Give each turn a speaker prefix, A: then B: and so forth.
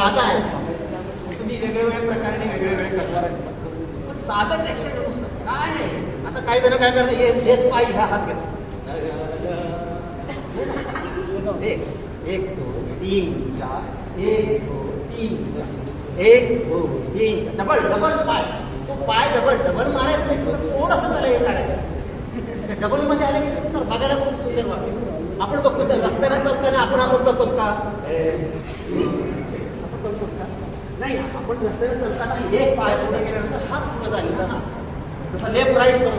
A: साधा आहे. तुम्ही वेगळ्या वेगळ्या प्रकारे वेगळे वेगळे करणार आहे पण साधंच ॲक्शन काय नाही. आता काही जण काय करतात हेच पाय ह्या हात घेतात. एक एक दोन तीन चार एक दोन तीन चार. एक दोन तीन डबल डबल पाय. तो पाय डबल डबल मारायचं नाही तुम्ही कोण असं त्याला हे काढायचं डबलमध्ये आलं की सुंदर बघायला खूप सुंदर वाटते. आपण बघतो त्या रस्त्याला चालताना आपण असं करतो का? नाही आपण रस्त्याने चालताना एक पाय पुढे गेल्यानंतर हात पुढे जाईल ना जसं लेफ्ट राईट करतो